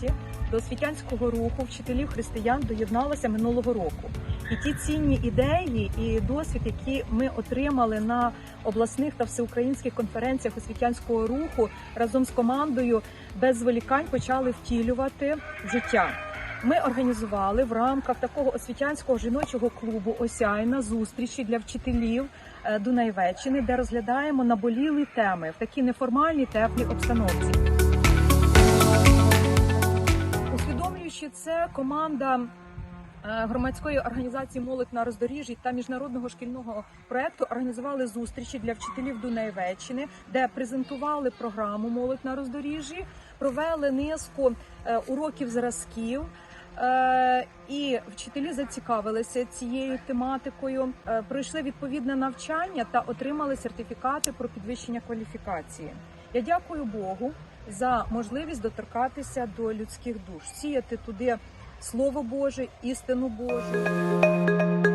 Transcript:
році до освітянського руху вчителів християн доєдналося минулого року. І ті цінні ідеї і досвід, які ми отримали на обласних та всеукраїнських конференціях освітянського руху, разом з командою без зволікань почали втілювати в життя. Ми організували в рамках такого освітянського жіночого клубу Осяйна зустрічі для вчителів е, Дунайвеччини, де розглядаємо наболілі теми в такій неформальній теплій обстановці. Це, команда е, громадської організації Молодь на роздоріжжі та міжнародного шкільного проекту організували зустрічі для вчителів Дунайвеччини, де презентували програму Молодь на роздоріжжі, провели низку е, уроків зразків. Е, І вчителі зацікавилися цією тематикою, пройшли відповідне навчання та отримали сертифікати про підвищення кваліфікації. Я дякую Богу за можливість доторкатися до людських душ, сіяти туди Слово Боже, істину Божу.